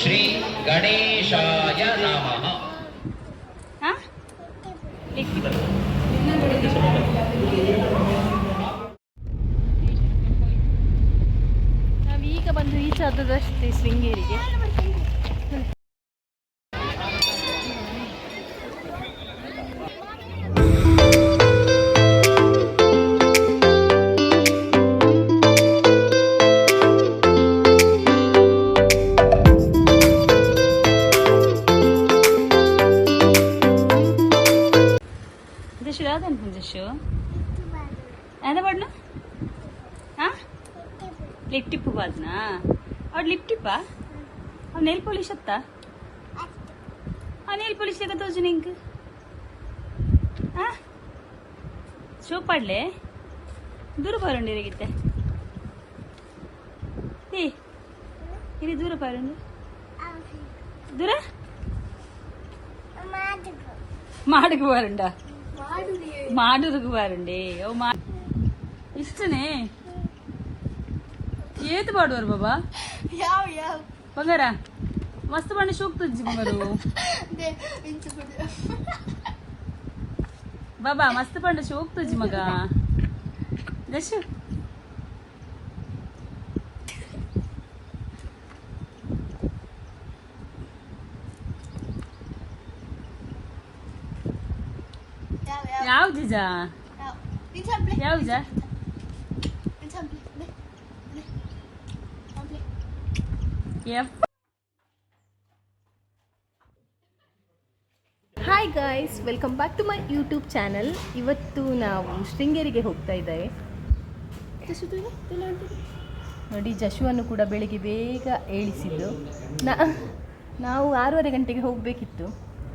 ಶ್ರೀ ಗಣೇಶಾಯ ನಮಃ. ನಾವೀಗ ಬಂದು ಈಚೆ ಆದದಷ್ಟೇ ಶೃಂಗೇರಿಗೆ. కొంచెం రాదండి కొంచెం ఎంత పడిన లిప్ టిప్పు బాదునా ಅವ್ರು ಲಿಪ್ ಟಿಪ್ಪ ಅವ್ರು ನೇಲ್ ಪಾಲಿಶ್ ಅತ್ತ ಆ ನೇಲ್ ಪಾಲಿಶ್ ತಗ ತೋಜು ನಿಂಗೆ ಚೂಪಾಡ್ಲೆ ದೂರ ಬಾರುಂಡಿ ಇರಿಗಿತ್ತೆ ಏ ಇಲ್ಲಿ ದೂರ ಬಾರುಂಡಿ ದೂರ மாடுக்கு வரண்டா மாடுருக்கு பாருண்டே ஓ மா இஷ்டனே ஏத்து பாடுவார் பாபா யாவ் யாவ் ಬಂಗಾರ ಮಸ್ತ್ ಬಣ್ಣ ಶೋಕ್ತಜ್ಜಿ ಬಂಗಾರು ಬಾಬಾ ಮಸ್ತ್ ಬಣ್ಣ ಶೋಕ್ತಜ್ಜಿ ಮಗ ದಶು ಯಪ್ಪ hi guys welcome back to my YouTube channel ಇವತ್ತು ನಾವು ಶೃಂಗೇರಿಗೆ ಹೋಗ್ತಾ ಇದ್ದೇವೆ. ನೋಡಿ, ಜಶುವನ್ನು ಕೂಡ ಬೆಳಿಗ್ಗೆ ಬೇಗ ಏಳಿಸಿದ್ದು. ನಾವು ಆರೂವರೆ ಗಂಟೆಗೆ ಹೋಗಬೇಕಿತ್ತು.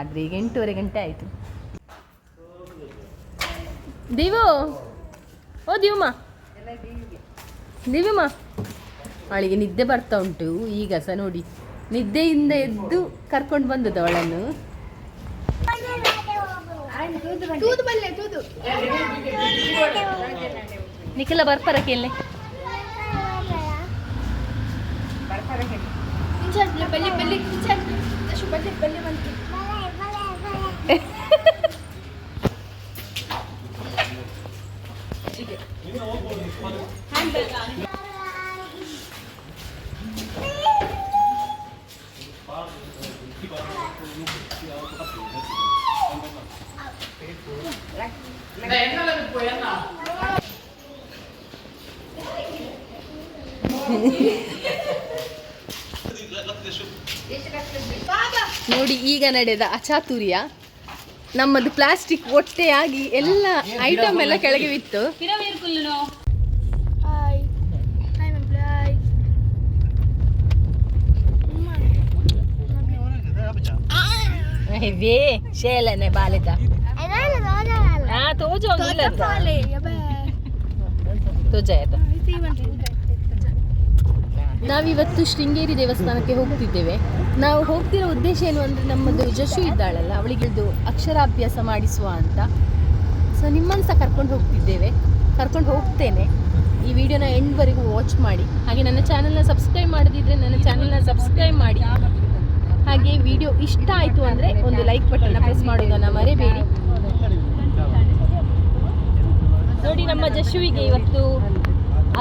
ಆದರೆ ಈಗ ಎಂಟೂವರೆ ಗಂಟೆ ಆಯಿತು. ದಿವು. ಓ ದಿವಮ್ಮ. ದಿವಮ್ಮ. ಅವಳಿಗೆ ನಿದ್ದೆ ಬರ್ತಾ ಉಂಟು. ಈಗ ಸಹ ನೋಡಿ. ನಿದ್ದೆಯಿಂದ ಎದ್ದು ಕರ್ಕೊಂಡು ಬಂದದ ಅವಳನ್ನು. ನಿಖಿಲ ಬಲ್ಲಿ ಬಲ್ಲಿ ಬಲ್ಲಿ ಹಂಪ್ಲೆ ನೋಡಿ ಈಗ ನಡೆದ ಅಚಾತುರ್ಯ. ನಮ್ಮದು ಪ್ಲಾಸ್ಟಿಕ್ ಒಟ್ಟೆಯಾಗಿ ಎಲ್ಲ ಐಟಮ್ ಎಲ್ಲ ಕೆಳಗೆ ಬಿತ್ತು ಪಿರವೀರ್ ಕುಲ್ಲುನು ಹಾಯ್ ಹಾಯ್ ಹಂಪ್ಲೆ ಹಾಯ್ ತೋಜ ತೋಜ ಆಯ್ತಾ. ನಾವಿವತ್ತು ಶೃಂಗೇರಿ ದೇವಸ್ಥಾನಕ್ಕೆ ಹೋಗ್ತಿದ್ದೇವೆ. ನಾವು ಹೋಗ್ತಿರೋ ಉದ್ದೇಶ ಏನು ಅಂದ್ರೆ ನಮ್ಮದು ಜಶು ಇದ್ದಾಳಲ್ಲ ಅವಳಿಗಿದು ಅಕ್ಷರಾಭ್ಯಾಸ ಮಾಡಿಸುವ ಅಂತ. ಸೊ ನಿಮ್ಮನ್ನು ಸಹ ಕರ್ಕೊಂಡು ಹೋಗ್ತಿದ್ದೇವೆ. ಕರ್ಕೊಂಡು ಹೋಗ್ತೇನೆ. ಈ ವಿಡಿಯೋನ ಎಂಡ್ವರೆಗೂ ವಾಚ್ ಮಾಡಿ. ಹಾಗೆ ನನ್ನ ಚಾನೆಲ್ನ ಸಬ್ಸ್ಕ್ರೈಬ್ ಮಾಡದಿದ್ರೆ ನನ್ನ ಚಾನಲ್ನ ಸಬ್ಸ್ಕ್ರೈಬ್ ಮಾಡಿ. ಹಾಗೆ ವಿಡಿಯೋ ಇಷ್ಟ ಆಯಿತು ಅಂದರೆ ಒಂದು ಲೈಕ್ ಬಟನ್ನ ಪ್ರೆಸ್ ಮಾಡೋದನ್ನು ಮರೆಬೇಡಿ. ನೋಡಿ ನಮ್ಮ ಜಶುವಿಗೆ ಇವತ್ತು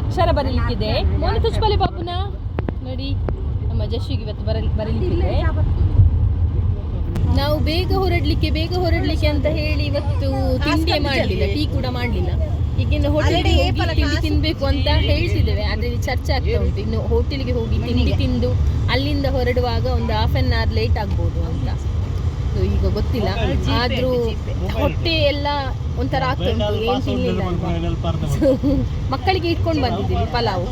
ಅಕ್ಷರ ಬರಲಿಕ್ಕಿದೆ. ಮೋನಿ ತುಚ್ಬಲೆ ಬಾಬುನ ನೋಡಿ ನಮ್ಮ ಜಶುವಿಗೆ ಇವತ್ತು ಬರಲಿ, ಬರಲಿಕ್ಕಿದೆ. ನಾವು ಬೇಗ ಹೊರಡ್ಲಿಕ್ಕೆ ಬೇಗ ಹೊರಡ್ಲಿಕ್ಕೆ ಅಂತ ಹೇಳಿ ಇವತ್ತು ತಿಂಡಿ ಮಾಡಲಿಲ್ಲ, ಟೀ ಕೂಡ ಮಾಡಲಿಲ್ಲ. ಈಗಿಂದ ಹೋಟೆಲ್ಗೆ ಹೋಗಿ ತಿಂಡಿ ತಿನ್ಬೇಕು ಅಂತ ಹೇಳ್ತಿದ್ದೇವೆ. ಆದ್ರೆ ಚರ್ಚೆ ಆಗ್ತಾ ಉಂಟು. ಇನ್ನು ಹೋಟೆಲ್ಗೆ ಹೋಗಿ ತಿಂಡಿ ತಿಂದು ಅಲ್ಲಿಂದ ಹೊರಡುವಾಗ ಒಂದು ಹಾಫ್ ಅನ್ ಅವರ್ ಲೇಟ್ ಆಗ್ಬೋದು ಅಂತ. ಈಗ ಗೊತ್ತಿಲ್ಲ. ಆದ್ರೂ ಹೊಟ್ಟೆ ಎಲ್ಲ ಒಂಥರ ಆಗ್ತಾ ಉಂಟು. ಏನು ತಿನ್ಲಿಲ್ಲ ಅಲ್ವಾ ಮಕ್ಕಳಿಗೆ ಇಟ್ಕೊಂಡು ಬಂದಿದ್ದೀವಿ ಪಲಾವ್.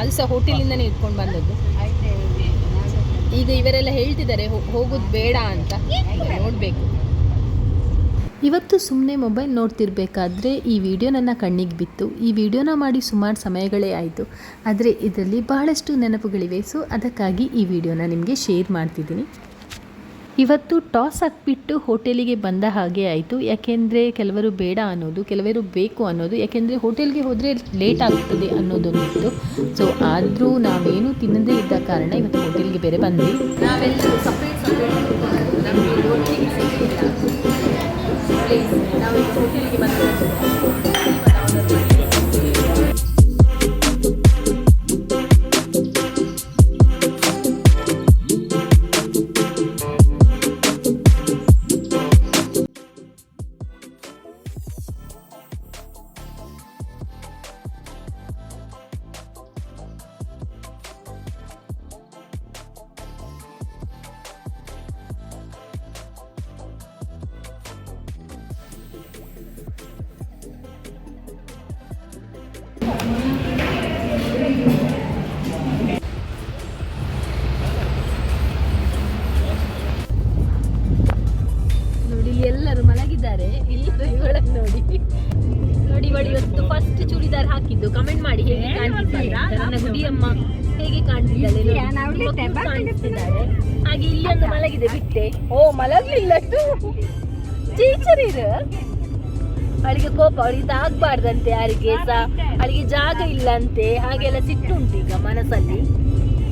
ಅದು ಸಹ ಹೋಟೆಲಿಂದನೇ ಇಟ್ಕೊಂಡು ಬಂದದ್ದು. ಈಗ ಇವರೆಲ್ಲ ಹೇಳ್ತಿದ್ದಾರೆ ಹೋಗೋದು ಬೇಡ ಅಂತ. ನೋಡ್ಬೇಕು. ಇವತ್ತು ಸುಮ್ಮನೆ ಮೊಬೈಲ್ ನೋಡ್ತಿರ್ಬೇಕಾದ್ರೆ ಈ ವಿಡಿಯೋ ನನ್ನ ಕಣ್ಣಿಗೆ ಬಿತ್ತು. ಈ ವಿಡಿಯೋನ ಮಾಡಿ ಸುಮಾರು ಸಮಯಗಳೇ ಆಯಿತು. ಆದರೆ ಇದರಲ್ಲಿ ಬಹಳಷ್ಟು ನೆನಪುಗಳಿವೆ. ಸೊ ಅದಕ್ಕಾಗಿ ಈ ವಿಡಿಯೋನ ನಿಮಗೆ ಶೇರ್ ಮಾಡ್ತಿದ್ದೀನಿ. ಇವತ್ತು ಟಾಸ್ ಹಾಕ್ಬಿಟ್ಟು ಹೋಟೆಲಿಗೆ ಬಂದ ಹಾಗೆ ಆಯಿತು. ಯಾಕೆಂದರೆ ಕೆಲವರು ಬೇಡ ಅನ್ನೋದು, ಕೆಲವರು ಬೇಕು ಅನ್ನೋದು, ಯಾಕೆಂದರೆ ಹೋಟೆಲ್ಗೆ ಹೋದರೆ ಲೇಟ್ ಆಗ್ತದೆ ಅನ್ನೋದೊಂದಿತ್ತು. ಸೊ ಆದರೂ ನಾವೇನು ತಿನ್ನದೇ ಇದ್ದ ಕಾರಣ ಇವತ್ತು ಹೋಟೆಲ್ಗೆ ಬೇರೆ ಬಂದ್ವಿ. ನಾವೆಲ್ಲರೂ ಸಪ್ರೇಟ್ ಸಪ್ರೇಟ್ ಪ್ಲೀಸ್ ನಾವು ಈಗ ಹೋಟೆಲ್ಗೆ ನೋಡಿ ಹಾಕಿದ್ದು ಕಮೆಂಟ್ ಮಾಡಿ ಹೇಗೆ ಕಾಣ್ತಿದ್ದಾರೆ ನನ್ನ ಗುಡಿಯಮ್ಮ ಹೇಗೆ ಕಾಣ್ತಿದ್ದಾಳೆ ಹಾಗೆ ಇಲ್ಲಿ ಒಂದು ಮಲಗಿದೆ ಬಿಟ್ಟೆ. ಓ ಮಲಗ್ಲಿಲ್ಲ ಟೀಚರ್ ಇರು. ಅವಳಿಗೆ ಕೋಪ ಅವಳಿಗೆ ಆಗ್ಬಾರ್ದಂತೆ ಯಾರಿಗೆ ಸಹ ಅವಳಿಗೆ ಜಾಗ ಇಲ್ಲಂತೆ. ಹಾಗೆಲ್ಲ ಸಿಟ್ಟುಂಟು ಈಗ ಮನಸ್ಸಲ್ಲಿ.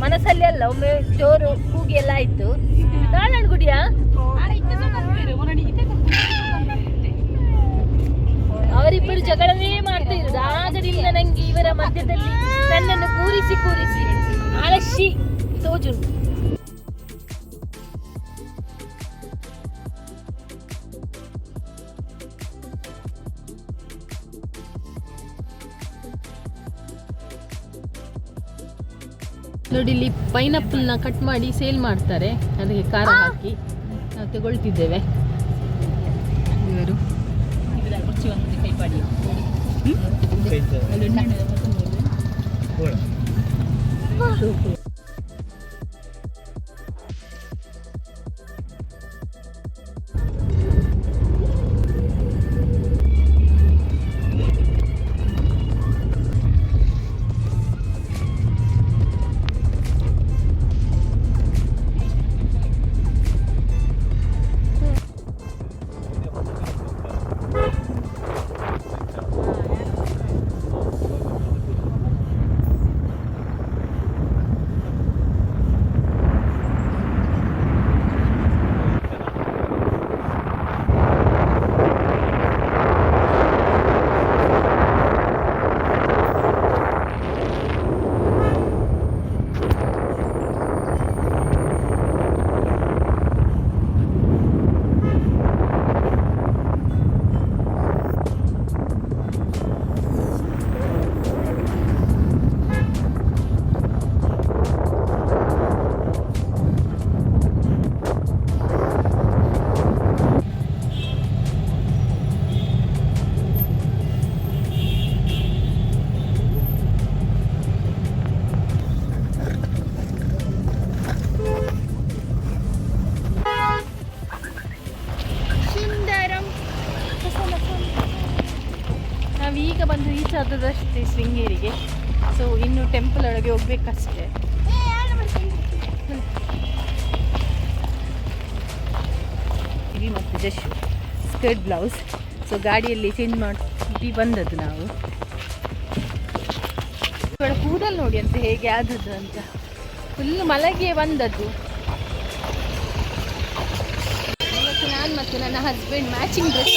ಮನಸ್ಸಲ್ಲಿ ಅಲ್ಲ ಒಮ್ಮೆ ಜೋರು ಕೂಗಿ ಎಲ್ಲ ಆಯ್ತು. ನಾರಾಯಣ ಗುಡಿಯಾ? ಅವರಿಬ್ಬರು ಜಗಳವೇ ಮಾಡ್ತಾ ಇರುದು ಆಗದಿಂದ ನಂಗೆ ಇವರ ಮಧ್ಯದಲ್ಲಿ ನನ್ನನ್ನು ಕೂರಿಸಿ ಕೂರಿಸಿ ಅಳಶಿ ತೋಜುಂಟು. ನೋಡಿ, ಇಲ್ಲಿ ಪೈನಾಪಲ್ನ ಕಟ್ ಮಾಡಿ ಸೇಲ್ ಮಾಡ್ತಾರೆ. ಅದಕ್ಕೆ ಖಾರ ಹಾಕಿ ನಾವು ತಗೊಳ್ತಿದ್ದೇವೆ. पेज ಶೃಂಗೇರಿಗೆ. ಸೊ ಇನ್ನು ಟೆಂಪಲ್ ಒಳಗೆ ಹೋಗ್ಬೇಕಷ್ಟೆ. ಇಲ್ಲಿ ಮತ್ತು ಜಶ್ ಸ್ಕರ್ಟ್ ಬ್ಲೌಸ್ ಸೊ ಗಾಡಿಯಲ್ಲಿ ಚೇಂಜ್ ಮಾಡಿ ಬಂದದ್ದು ನಾವು. ಇವಳ ಕೂದಲು ನೋಡಿ ಅಂತ ಹೇಗೆ ಆದದ್ದು ಅಂತ. ಫುಲ್ ಮಲಗಿಯೇ ಬಂದದ್ದು. ಇವತ್ತು ನಾನು ಮತ್ತು ನನ್ನ ಹಸ್ಬೆಂಡ್ ಮ್ಯಾಚಿಂಗ್ ಡ್ರೆಸ್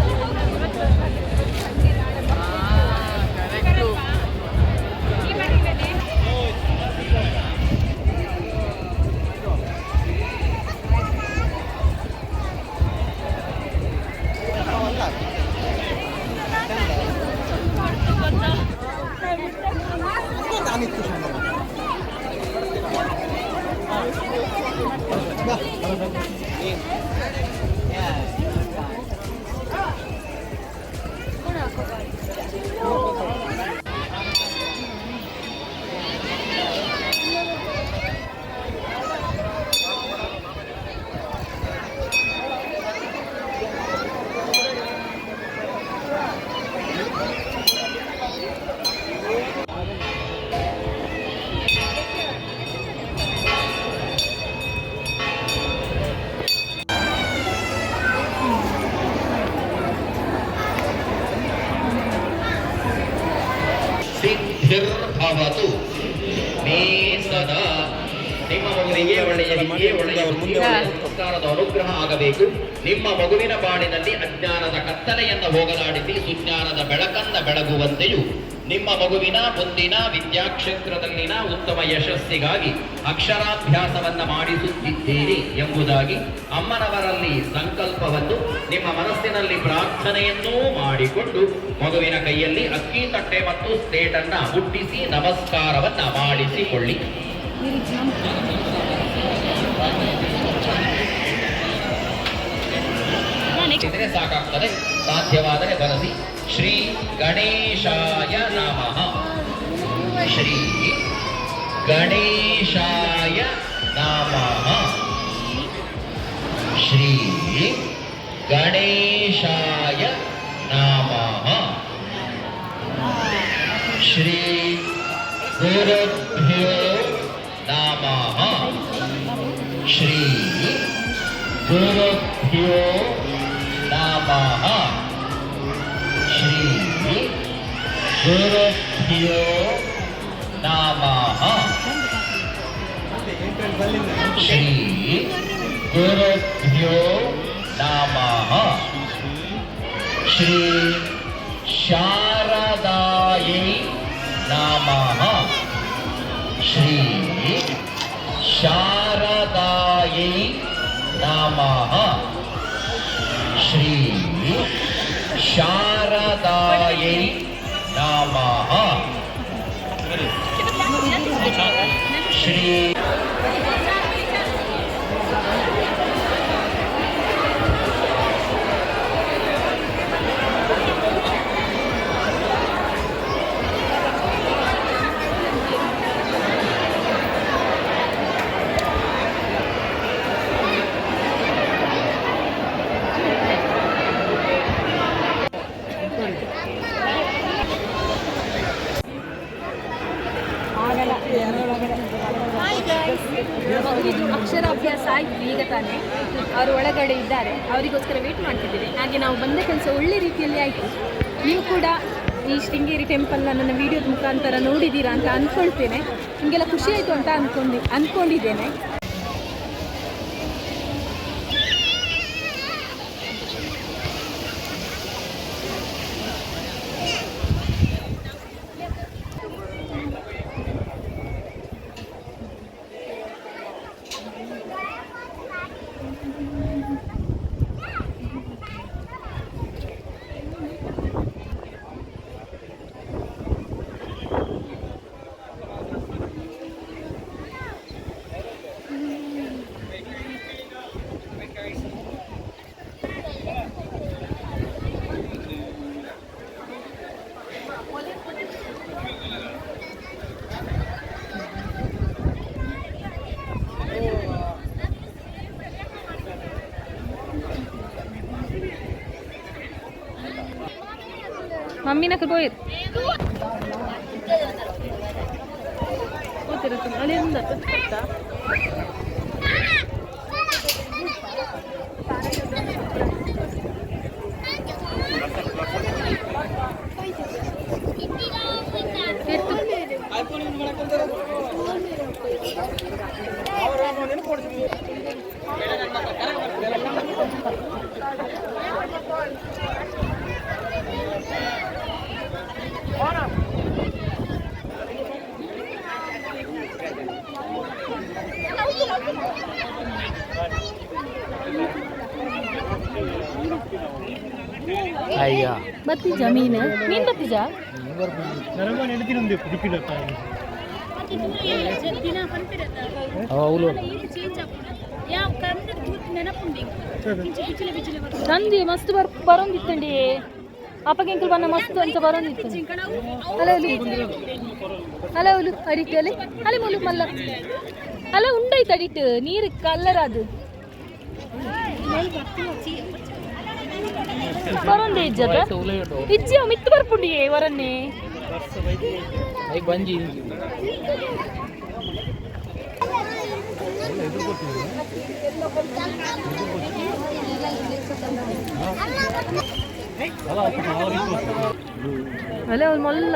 ನಿಮ್ಮ ಮಗುವಿಗೆ ಒಳ್ಳೆಯ ವಿದ್ಯೆ ಒಳ್ಳೆಯ ಬುದ್ಧಿ, ಸಂಸ್ಕಾರದ ಅನುಗ್ರಹ ಆಗಬೇಕು. ನಿಮ್ಮ ಮಗುವಿನ ಬಾಳಿನಲ್ಲಿ ಅಜ್ಞಾನದ ಕತ್ತಲೆಯನ್ನು ಹೋಗಲಾಡಿಸಿ ಸುಜ್ಞಾನದ ಬೆಳಕನ್ನ ಬೆಳಗುವಂತೆಯೂ ನಿಮ್ಮ ಮಗುವಿನ ಮುಂದಿನ ವಿದ್ಯಾಕ್ಷೇತ್ರದಲ್ಲಿನ ಉತ್ತಮ ಯಶಸ್ಸಿಗಾಗಿ ಅಕ್ಷರಾಭ್ಯಾಸವನ್ನು ಮಾಡಿಸುತ್ತಿದ್ದೀರಿ ಎಂಬುದಾಗಿ ಅಮ್ಮನವರಲ್ಲಿ ಸಂಕಲ್ಪವನ್ನು ನಿಮ್ಮ ಮನಸ್ಸಿನಲ್ಲಿ ಪ್ರಾರ್ಥನೆಯನ್ನೂ ಮಾಡಿಕೊಂಡು ಮಗುವಿನ ಕೈಯಲ್ಲಿ ಅಕ್ಕಿ ತಟ್ಟೆ ಮತ್ತು ಸ್ಟೇಟನ್ನು ಹುಟ್ಟಿಸಿ ನಮಸ್ಕಾರವನ್ನು ಮಾಡಿಸಿಕೊಳ್ಳಿ. ಸಾಕಾಗ್ತದೆ ಸಾಧ್ಯವಾದರೆ ಬರಸಿ ಶ್ರೀ ಗಣೇಶಾಯ ನಮಃ ಶ್ರೀ ಗಣೇಶಾಯ ನಮಃ ಶ್ರೀ ಗಣೇಶಾಯ ನಮಃ ಶ್ರೀ ಗುರುಭ್ಯೋ ನಮಃ ಶ್ರೀ ಗುರುಭ್ಯೋ ನಮಃ ಶ್ರೀ ಗುರುಭ್ಯೋ ನಮಃ ಶ್ರೀ ಗುರುಭ್ಯೋ ನಮಃ ಶ್ರೀ ಶಾರದಾಯೈ ನಮಃ ಶ್ರೀ ನಮಃ ಶ್ರೀ ಶಾರದಾಯೈ ನಮಃ ಶ್ರೀ ಮಾಡ್ತಿದ್ದೇವೆ. ಹಾಗೆ ನಾವು ಬಂದ ಕೆಲಸ ಒಳ್ಳೆ ರೀತಿಯಲ್ಲಿ ಆಯಿತು. ನೀವು ಕೂಡ ಈ ಶೃಂಗೇರಿ ಟೆಂಪಲ್ನ ನನ್ನ ವಿಡಿಯೋದ ಮುಖಾಂತರ ನೋಡಿದ್ದೀರಾ ಅಂತ ಅಂದ್ಕೊಳ್ತೇನೆ ನಿಮಗೆಲ್ಲ ಖುಷಿ ಆಯಿತು ಅಂತ ಅಂದ್ಕೊಂಡು ಅಂದ್ಕೊಂಡಿದ್ದೇನೆ మమ్మీ నాకు పోయేది పోతే అదే ఉందా పెద్ద ಅಯ್ಯೋ. ಬತ್ತಿಜ ಮೀನು? ನೀನು ಬತ್ತಿಜ ತಂದಿ ಮಸ್ತ್ ಬರ್ ಬರೋಂದಿತ್ತಂಡಿ. ಅಪ್ಪಗೆ ಇಂಕಲ್ ಬನ್ನ ಮಸ್ತ್ ಅಂತ ಬರೋಂದಿತ್ತು. ಅಲೆ ಅಲೆ ಉಲು ಅಡಿಟ್ಟು ಅಲೆ ಅಲೆ ಮುಲು ಮಲ್ಲ. ಅಲೆ ಉಂಡಾಯ್ತು ಅಡಿಟ್ಟು ನೀರು ಕಲ್ಲರ್ ಅದು. ಬರೋಂದೆ ಇಜ್ಜದ ಇಜ್ಜಿ ಮಿತ್ತು ಬರ್ಪುಂಡಿ ವರನ್ನೇ ಬಂಜಿ ಅಲ್ಲ ಅವ್ರು ಮಲ್ಲ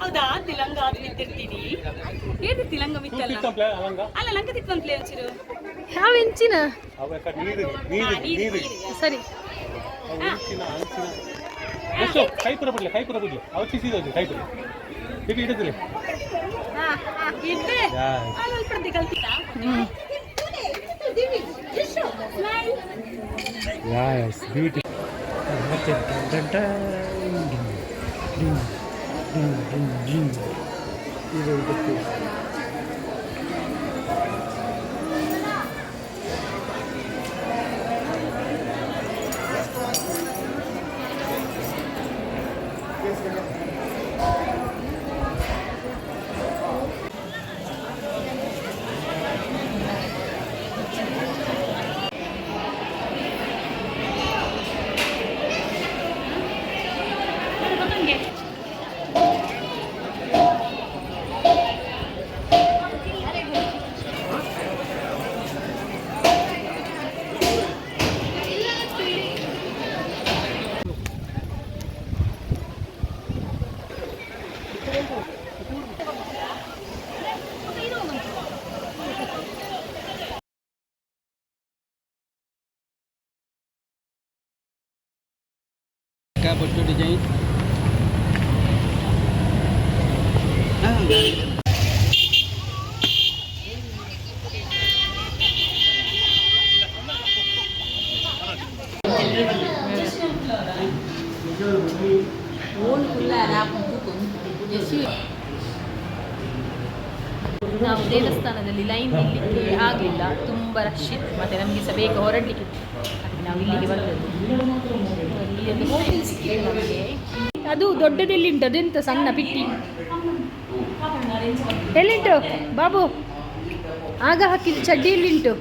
ಹೌದಾ ತಿಲಂಗ ಅದು ಮಿತ್ತಿರ್ತೀನಿ ಏನು ತಿಲಂಗ ಮಿತ್ತಲ್ಲ ಅಲ್ಲ ಲಂಗ ತಿತ್ತಂತ್ಲೇ ಒಂಚೂರು ಯಾವ ಇಂಚಿನ ಸರಿ ಕೈಪುರ ಬಿಡ್ಲಿ ಕೈಪುರ ಬಿಡ್ಲಿ ಅವತ್ತು ಸೀದೋದು ಕೈಪುರ ಈಗ ಹಿಡಿದ್ರಿ Yes, mm. beautiful. ಇದಕ್ಕೆ ಬಟ್ಟು ಡಿಸೈನ್ ನಾವು ದೇವಸ್ಥಾನದಲ್ಲಿ ಲೈನ್ ನಿಲ್ಲಲಿಕ್ಕೆ ಆಗಲಿಲ್ಲ. ತುಂಬ ರಶ್ ಇತ್ತು. ಮತ್ತು ನಮಗೆ ಸಹ ಬೇಗ ಹೊರಡಲಿಕ್ಕೆ ಅದಕ್ಕೆ ನಾವು ಇಲ್ಲಿಗೆ ಬಂದದ್ದು. ಇಲ್ಲಿ ಅದು ದೊಡ್ಡದೆಲ್ಲಿ ಉಂಟು ಅದೆಂತ ಸಣ್ಣ ಪಿಟ್ಟಿ? ಎಲ್ಲಿಂಟು? ಬಾಬು, ಆಗ ಹಾಕಿದ ಚಡ್ಡಿ ಎಲ್ಲಿಂಟು?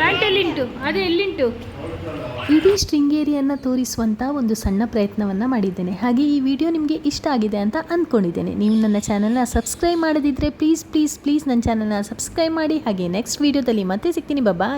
ಪ್ಯಾಂಟ್ ಎಲ್ಲಿಂಟು? ಅದೇ ಎಲ್ಲಿಂಟು? ಇಡೀ ಶೃಂಗೇರಿಯನ್ನು ತೋರಿಸುವಂಥ ಒಂದು ಸಣ್ಣ ಪ್ರಯತ್ನವನ್ನು ಮಾಡಿದ್ದೇನೆ. ಹಾಗೆ ಈ ವಿಡಿಯೋ ನಿಮಗೆ ಇಷ್ಟ ಆಗಿದೆ ಅಂತ ಅಂದ್ಕೊಂಡಿದ್ದೇನೆ ನೀವು ನನ್ನ ಚಾನಲ್ನ ಸಬ್ಸ್ಕ್ರೈಬ್ ಮಾಡದಿದ್ದರೆ ಪ್ಲೀಸ್ ಪ್ಲೀಸ್ ಪ್ಲೀಸ್ ನನ್ನ ಚಾನಲ್ನ ಸಬ್ಸ್ಕ್ರೈಬ್ ಮಾಡಿ. ಹಾಗೆ ನೆಕ್ಸ್ಟ್ ವೀಡಿಯೋದಲ್ಲಿ ಮತ್ತೆ ಸಿಗ್ತೀನಿ. ಬಾಬಾ